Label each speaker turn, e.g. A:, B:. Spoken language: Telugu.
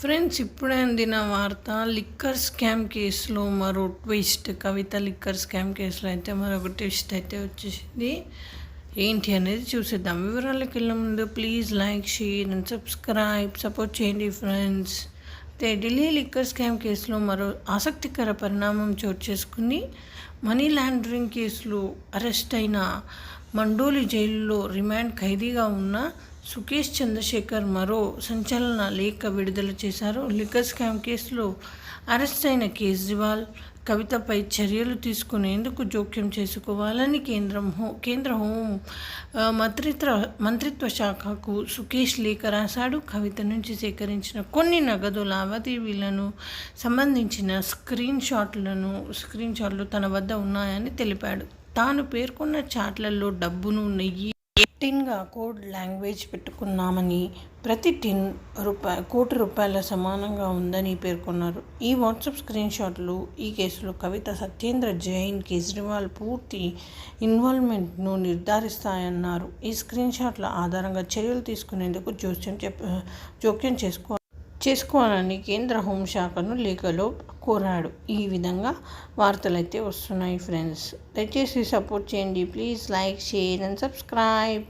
A: ఫ్రెండ్స్ ఇప్పుడే అందిన వార్త లిక్కర్ స్కామ్ కేసులో మరో ట్విస్ట్. కవిత లిక్కర్ స్కామ్ కేసులో అయితే మరొక ట్విస్ట్ అయితే వచ్చేసింది. ఏంటి అనేది చూసేద్దాం. వివరాలకు వెళ్ళే ముందు please like share and subscribe. Support చేయండి ఫ్రెండ్స్. అయితే ఢిల్లీ లిక్కర్ స్కామ్ కేసులో మరో ఆసక్తికర పరిణామం చోటు చేసుకుంది మనీ లాండరింగ్ కేసులో అరెస్ట్ అయిన మండోలి జైలులో రిమాండ్ ఖైదీగా ఉన్న సుకేష్ చంద్రశేఖర్ మరో సంచలన లేఖ విడుదల చేశారు. లిక్కర్ స్కామ్ కేసులో అరెస్ట్ అయిన కేజ్రీవాల్ కవితపై చర్యలు తీసుకునేందుకు జోక్యం చేసుకోవాలని కేంద్రం హో కేంద్ర హోం మంత్రిత్వ మంత్రిత్వ శాఖకు సుకేష్ లేఖ రాశాడు. కవిత నుంచి సేకరించిన కొన్ని నగదు లావాదేవీలను సంబంధించిన స్క్రీన్ షాట్లను స్క్రీన్ షాట్లు తన వద్ద ఉన్నాయని తెలిపాడు. తాను పేర్కొన్న చాట్లలో డబ్బును నెయ్యి టిన్గా కోడ్ లాంగ్వేజ్ పెట్టుకున్నామని ప్రతి టిన్ రూపాయ కోటి రూపాయల సమానంగా ఉందని పేర్కొన్నారు. ఈ వాట్సాప్ స్క్రీన్ షాట్లు ఈ కేసులో కవిత సత్యేంద్ర జైన్ కేజ్రీవాల్ పూర్తి ఇన్వాల్వ్మెంట్ను నిర్ధారిస్తాయన్నారు. ఈ స్క్రీన్ షాట్ల ఆధారంగా చర్యలు తీసుకునేందుకు జోక్యం చెప్ జోక్యం చేసుకో చేసుకోవాలని కేంద్ర హోంశాఖను లేఖలో కోరాడు. ఈ విధంగా వార్తలు అయితే వస్తున్నాయి ఫ్రెండ్స్. దయచేసి సపోర్ట్ చేయండి. Please like share and subscribe.